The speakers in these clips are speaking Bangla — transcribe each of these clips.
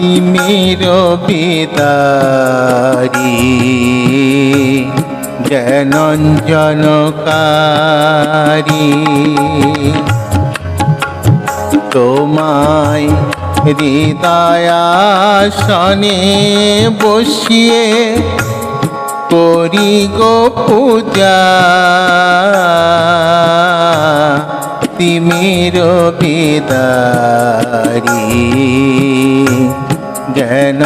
তিমির বিদারি জ্ঞানঞ্জনকারী তোমায় হৃদয়াসনে বসিয়ে করি গো পূজা। তিমির বিদারি। জ্ঞানঞ্জনকারী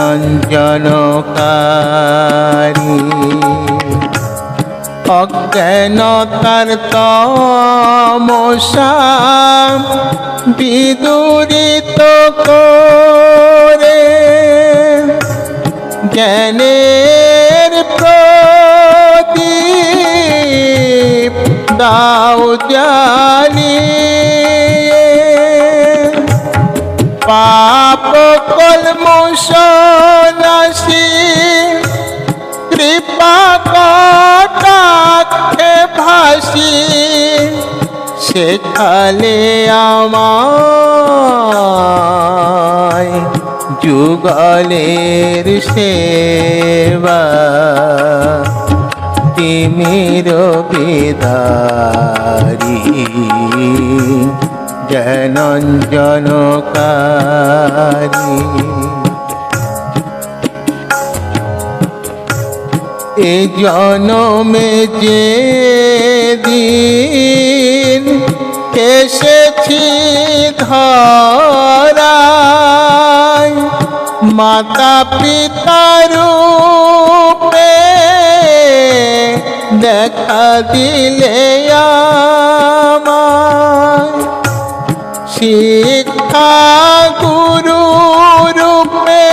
অজ্ঞানতার তমসাম বিদুরিত করে জ্ঞানের প্রদীপ দাও জ্বালিয়ে ভাসি সেখানে আমায় যুগলের সেবা তিমির বিদারি জনঞ্জনকারী। এ জনমে যে দিন এসেছি ধরায় মাতা পিতার রূপে দেখা দিলে শিক্ষা গুরু রূপে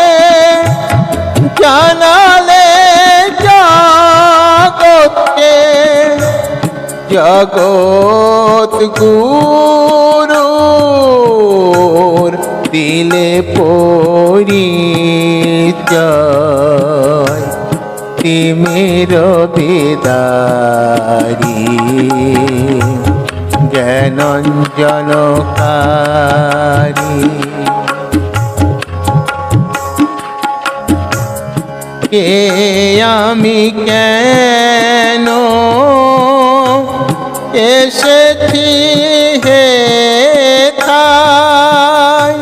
জানালে জগৎ গুরুর দিলে পরিচয়। তিমির বিদারি জ্ঞানঞ্জনকারী। কে আমি কেন এসেছি হে থাই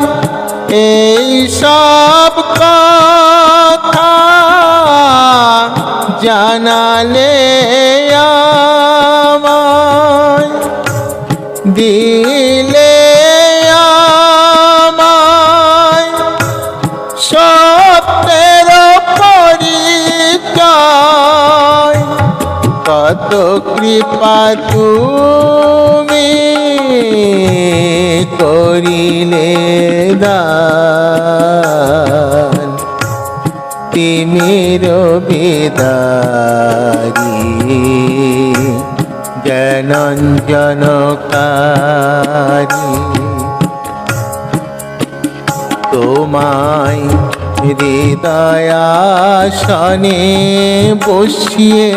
এই সব কথা জানালে আমায় দিলে আমায়। সত্যের পরিচয় কত কৃপা তুমি করিলে দান। তিমির বিদারি জনঞ্জনকারী। তোমায় হৃদয়াসনে বসিয়ে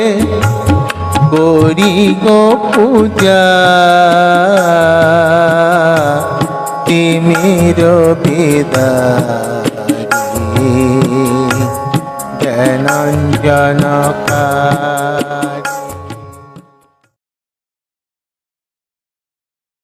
করি গো পূজা। তিমির বিদারি জ্ঞানঞ্জনকারী।